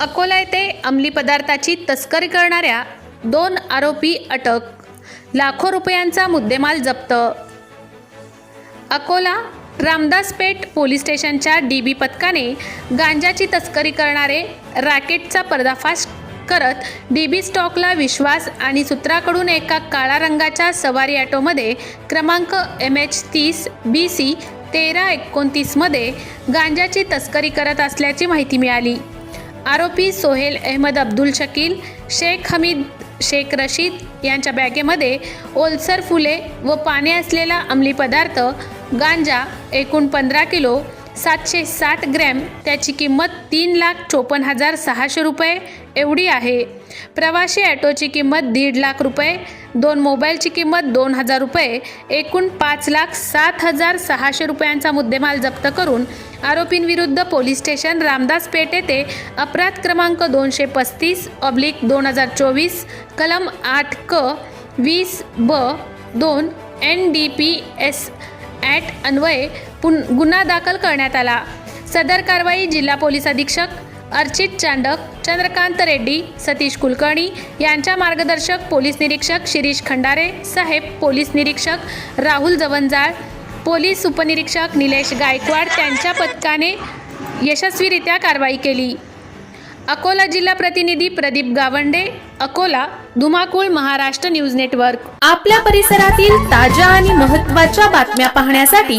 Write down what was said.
अकोला येथे अंमली पदार्थाची तस्करी करणाऱ्या दोन आरोपी अटक. लाखो रुपयांचा मुद्देमाल जप्त. अकोला रामदासपेठ पोलीस स्टेशनच्या डी बी पथकाने गांजाची तस्करी करणारे रॅकेटचा पर्दाफाश करत डी बी स्टॉकला विश्वास आणि सूत्राकडून एका काळा रंगाच्या सवारी ॲटोमध्ये क्रमांक एम एच तीस बी सी तेरा एकोणतीसमध्ये गांजाची तस्करी करत असल्याची माहिती मिळाली. आरोपी सोहेल अहमद अब्दुल शकील शेख हमीद शेख रशीद यांच्या बॅगेमध्ये ओलसर फुले व पाने असलेला अंमली पदार्थ गांजा एकूण पंधरा किलो सातशे साठ ग्रॅम त्याची किंमत तीन लाख चोपन्न हजार सहाशे रुपये एवढी आहे. प्रवासी ॲटोची किंमत दीड लाख रुपये दोन मोबाईलची किंमत दोन हजार रुपये एकूण पाच लाख सात हजार सहाशे रुपयांचा मुद्देमाल जप्त करून आरोपींविरुद्ध पोलीस स्टेशन रामदास पेठ येथे अपराध क्रमांक दोनशे पस्तीस ऑब्लिक दोन हजार चोवीस कलम आठ क वीस ब दोन N D P S act अन्वये गुन गुन्हा दाखल करण्यात आला. सदर कारवाई जिल्हा पोलीस अधीक्षक अर्चित चांडक चंद्रकांत रेड्डी सतीश कुलकर्णी यांच्या मार्गदर्शक पोलीस निरीक्षक शिरीष खंडारे साहेब पोलीस निरीक्षक राहुल जवंजाळ पोलीस उपनिरीक्षक निलेश गायकवाड त्यांच्या पथकाने यशस्वीरित्या कारवाई केली. अकोला जिल्हा प्रतिनिधी प्रदीप गावंडे अकोला धुमाकूळ महाराष्ट्र न्यूज नेटवर्क. आपल्या परिसरातील ताज्या आणि महत्त्वाच्या बातम्या पाहण्यासाठी